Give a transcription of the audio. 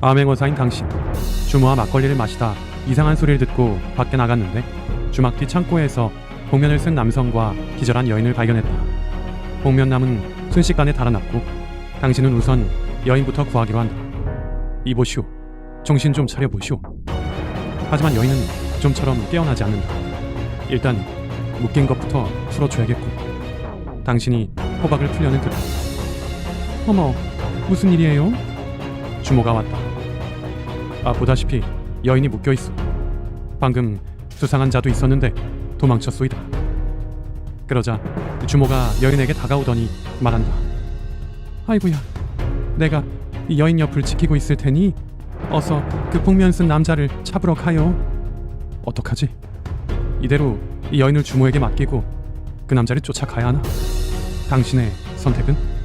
암행어사인 당신 주모와 막걸리를 마시다 이상한 소리를 듣고 밖에 나갔는데 주막 뒤 창고에서 복면을 쓴 남성과 기절한 여인을 발견했다. 복면남은 순식간에 달아났고 당신은 우선 여인부터 구하기로 한다. 이보시오. 정신 좀 차려보시오. 하지만 여인은 좀처럼 깨어나지 않는다. 일단 묶인 것부터 풀어줘야겠고. 당신이 호박을 풀려는 듯. 어머, 무슨 일이에요? 주모가 왔다. 아 보다시피 여인이 묶여 있어. 방금 수상한 자도 있었는데 도망쳤소이다. 그러자 주모가 여인에게 다가오더니 말한다. 아이고야, 내가 이 여인 옆을 지키고 있을 테니 어서 그 복면 쓴 남자를 잡으러 가요. 어떡하지? 이대로 이 여인을 주모에게 맡기고 그 남자를 쫓아가야 하나? 당신의 선택은?